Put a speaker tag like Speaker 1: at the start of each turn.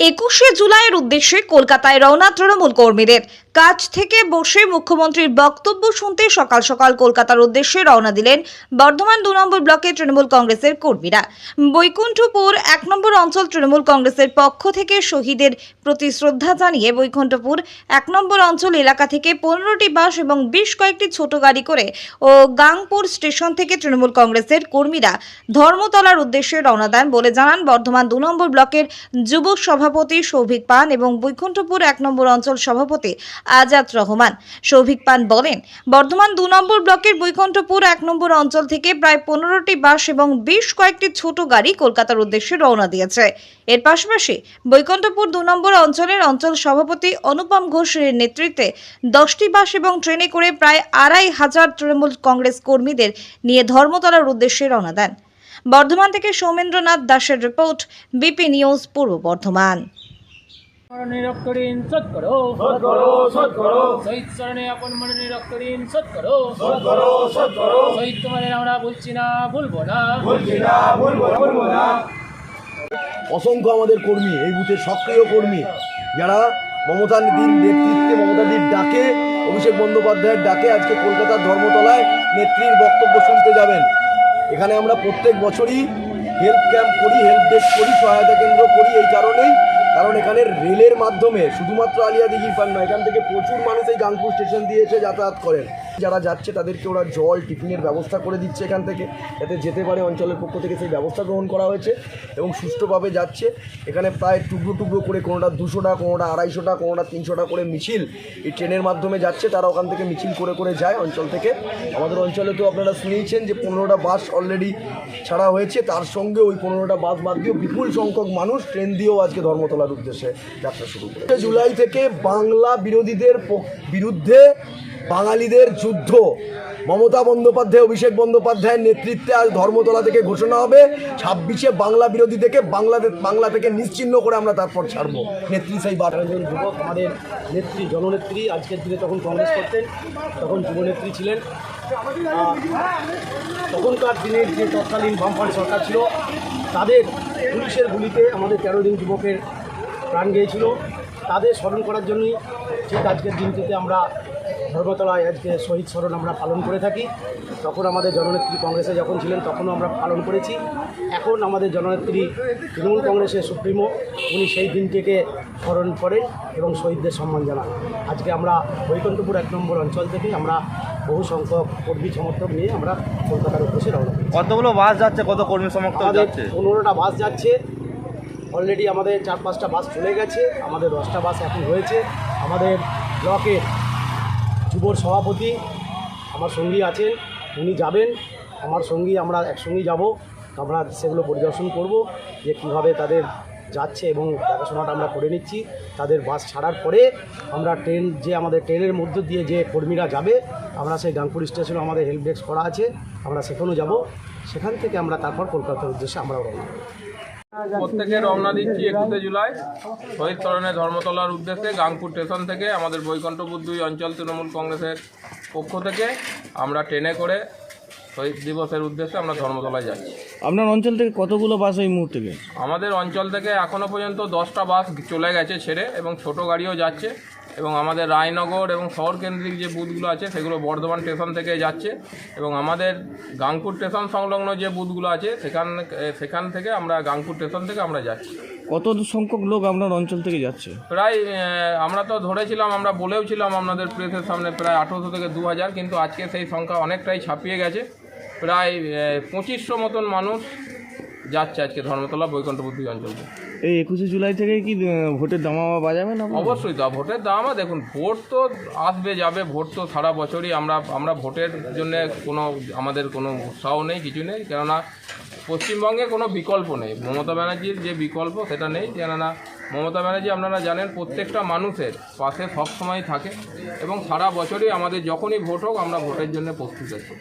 Speaker 1: একুশে জুলাইয়ের উদ্দেশ্যে কলকাতায় রওনা তৃণমূল কর্মীদের। কাজ থেকে বসে মুখ্যমন্ত্রীর বক্তব্য শুনতে সকাল সকাল কলকাতার উদ্দেশ্যে রওনা দিলেন বর্ধমান দু নম্বর ব্লকে তৃণমূল কংগ্রেসের কর্মীরা। বৈকুণ্ঠপুর এক নম্বর অঞ্চল তৃণমূল কংগ্রেসের পক্ষ থেকে শহীদের প্রতি শ্রদ্ধা জানিয়ে বৈকুণ্ঠপুর এক নম্বর অঞ্চল এলাকা থেকে পনেরোটি বাস এবং বেশ কয়েকটি ছোট গাড়ি করে ও গাংপুর স্টেশন থেকে তৃণমূল কংগ্রেসের কর্মীরা ধর্মতলার উদ্দেশ্যে রওনা দেন বলে জানান বর্ধমান দু নম্বর ব্লকের যুব সভাপতি সৌভিক পান এবং বৈকুণ্ঠপুর এক নম্বর অঞ্চল সভাপতি আজাদ রহমান। সৌভিক পান বলেন, বর্ধমান দু নম্বর ব্লকের বৈকুণ্ঠপুর এক নম্বর অঞ্চল থেকে প্রায় পনেরোটি বাস এবং বেশ কয়েকটি ছোট গাড়ি কলকাতার উদ্দেশ্যে রওনা দিয়েছে। এর পাশাপাশি বৈকুণ্ঠপুর দু নম্বর অঞ্চলের অঞ্চল সভাপতি অনুপম ঘোষের নেতৃত্বে দশটি বাস এবং ট্রেনে করে প্রায় আড়াই হাজার তৃণমূল কংগ্রেস কর্মীদের নিয়ে ধর্মতলার উদ্দেশ্যে রওনা দেন। বর্ধমান থেকে সৌমেন্দ্রনাথ দাসের রিপোর্ট, বিপি নিউজ, পূর্ব বর্ধমান।
Speaker 2: মরণে রক্ত শোধ করো
Speaker 3: শোধ করো শোধ করো
Speaker 2: শহীদ আপন মরণে শোধ করো
Speaker 3: শোধ করো শোধ করো
Speaker 2: শহীদ তোমাদের আমরা বলছি না ভুলবো না।
Speaker 3: বলছি না ভুলবো না, ভুলবো না।
Speaker 4: অসংখ্য আমাদের কর্মী এই বুথের সক্রিয় কর্মী যারা মমতা দিন নেতৃত্বে মমতাদির ডাকে অভিষেক বন্দ্যোপাধ্যায়ের ডাকে আজকে কলকাতার ধর্মতলায় নেত্রীর বক্তব্য শুনতে যাবেন। এখানে আমরা প্রত্যেক বছরই হেল্প ক্যাম্প করি হেল্প ডেস্ক করি সহায়তা কেন্দ্র করি এই কারণেই কারণ এখানে রেলের মাধ্যমে শুধুমাত্র আলিয়া দিঘি পান নয়, এখান থেকে প্রচুর মানুষ এই গাংপুর স্টেশন দিয়ে এসে যাতায়াত করেন। যারা যাচ্ছে তাদেরকে ওরা জল, টিফিনের ব্যবস্থা করে দিচ্ছে এখান থেকে। যাতে যেতে পারে অঞ্চলের পক্ষ থেকে সেই ব্যবস্থা গ্রহণ করা হয়েছে এবং সুষ্ঠুভাবে যাচ্ছে। এখানে প্রায় টুকরো টুকরো করে কোনোটা দুশোটা কোনোটা আড়াইশোটা কোনোটা তিনশোটা করে মিছিল এই ট্রেনের মাধ্যমে যাচ্ছে। তারা ওখান থেকে মিছিল করে করে যায় অঞ্চল থেকে। আমাদের অঞ্চলে তো আপনারা শুনেইছেন যে পনেরোটা বাস অলরেডি ছাড়া হয়েছে। তার সঙ্গে ওই পনেরোটা বাস বাদ দিয়েও বিপুল সংখ্যক মানুষ ট্রেন দিয়েও আজকে ধর্মতলার উদ্দেশ্যে যাত্রা শুরু করে জুলাই থেকে বাংলা বিরোধীদের বিরুদ্ধে বাঙালিদের যুদ্ধ। মমতা বন্দ্যোপাধ্যায়, অভিষেক বন্দ্যোপাধ্যায়ের নেতৃত্বে আজ ধর্মতলা থেকে ঘোষণা হবে। ছাব্বিশে বাংলা বিরোধী থেকে বাংলাদেশ বাংলা থেকে নিশ্চিহ্ন করে আমরা তারপর ছাড়বো। নেত্রী সেই বার্তা
Speaker 5: একজন যুবক, আমাদের নেত্রী, জননেত্রী, আজকের দিনে তখন কংগ্রেস করতেন, তখন যুবনেত্রী ছিলেন। তখনকার দিনের যে তৎকালীন বামফ্রন্ট সরকার ছিল, তাদের পুলিশের গুলিতে আমাদের তেরো দিন যুবকের প্রাণ গিয়েছিল। তাদের স্মরণ করার জন্যই ঠিক আজকের দিনটিতে আমরা ধর্মতলায় আজকে শহীদ স্মরণ আমরা পালন করে থাকি। তখন আমাদের জননেত্রী কংগ্রেসে যখন ছিলেন তখনও আমরা পালন করেছি। এখন আমাদের জননেত্রী তৃণমূল কংগ্রেসের সুপ্রিমো উনি সেই দিনটিকে স্মরণ করেন এবং শহীদদের সম্মান জানান। আজকে আমরা বৈকুণ্ঠপুর এক নম্বর অঞ্চল থেকে আমরা বহু সংখ্যক কর্মী সমর্থক নিয়ে আমরা কলকাতার উদ্দেশ্যে রওনা
Speaker 6: কতগুলো বাস যাচ্ছে? কত কর্মী সমর্থক যাচ্ছে?
Speaker 5: পনেরোটা বাস যাচ্ছে। অলরেডি আমাদের চার পাঁচটা বাস চলে গেছে। আমাদের দশটা বাস এখন হয়েছে। আমাদের ব্লকের যুবর সভাপতি আমার সঙ্গী আছেন, উনি যাবেন, আমার সঙ্গী আমরা একসঙ্গেই যাব আমরা সেগুলো পরিদর্শন করব, যে কীভাবে তাদের যাচ্ছে এবং দেখাশোনাটা আমরা করে নিচ্ছি তাদের বাস ছাড়ার পরে আমরা ট্রেন, যে আমাদের ট্রেনের মধ্য দিয়ে যে কর্মীরা যাবে, আমরা সেই গাংপুর স্টেশনে আমাদের হেল্প ডেস্ক করা আছে, আমরা সেখানেও যাব সেখান থেকে আমরা তারপর কলকাতার উদ্দেশ্যে আমরা রওনা।
Speaker 7: প্রত্যেকে রওনা দিচ্ছি একুশে জুলাই। শহীদ স্মরণে ধর্মতলার উদ্দেশ্যে গাংপুর স্টেশন থেকে আমাদের বৈকণ্ঠপুর দুই অঞ্চল তৃণমূল কংগ্রেসের পক্ষ থেকে আমরা ট্রেনে করে শহীদ দিবসের উদ্দেশ্যে আমরা ধর্মতলায় যাচ্ছি।
Speaker 6: আপনার অঞ্চল থেকে কতগুলো বাস এই মুহূর্তে
Speaker 7: আমাদের অঞ্চল থেকে এখনও পর্যন্ত দশটা বাস চলে গেছে ছেড়ে এবং ছোট গাড়িও যাচ্ছে। এবং আমাদের রায়নগর এবং শহর কেন্দ্রিক যে বুথগুলো আছে সেগুলো বর্ধমান স্টেশন থেকে যাচ্ছে। এবং আমাদের গাংপুর স্টেশন সংলগ্ন যে বুথগুলো আছে সেখান সেখান থেকে আমরা গাংপুর স্টেশন থেকে আমরা যাচ্ছি।
Speaker 6: কত সংখ্যক লোক আপনার অঞ্চল থেকে যাচ্ছে?
Speaker 7: প্রায় আমরা তো ধরেছিলাম আমরা বলেও ছিলাম আপনাদের প্রেসের সামনে প্রায় আঠেরোশো থেকে দু হাজার কিন্তু আজকে সেই সংখ্যা অনেকটাই ছাপিয়ে গেছে। প্রায় পঁচিশশো মতন মানুষ যাচ্ছে আজকে ধর্মতলা বৈকুণ্ঠবুদ্ধি অঞ্চলে
Speaker 6: এই একুশে জুলাই থেকে কি ভোটের দামামা বাজাবেন আপনারা?
Speaker 7: অবশ্যই তো, ভোটের দাম দেখুন, ভোট তো আসবে, যাবে, ভোট তো সারা বছরই। আমরা আমরা ভোটের জন্য কোনো, আমাদের কোনো উৎসাহ নেই, কিছু নেই। কেননা পশ্চিমবঙ্গে কোনো বিকল্প নেই। মমতা ব্যানার্জির যে বিকল্প, সেটা নেই। কেননা মমতা ব্যানার্জি, আপনারা জানেন, প্রত্যেকটা মানুষের পাশে সবসময় থাকে এবং সারা বছরই আমাদের যখনই ভোট হোক, আমরা ভোটের জন্য প্রস্তুত আছি।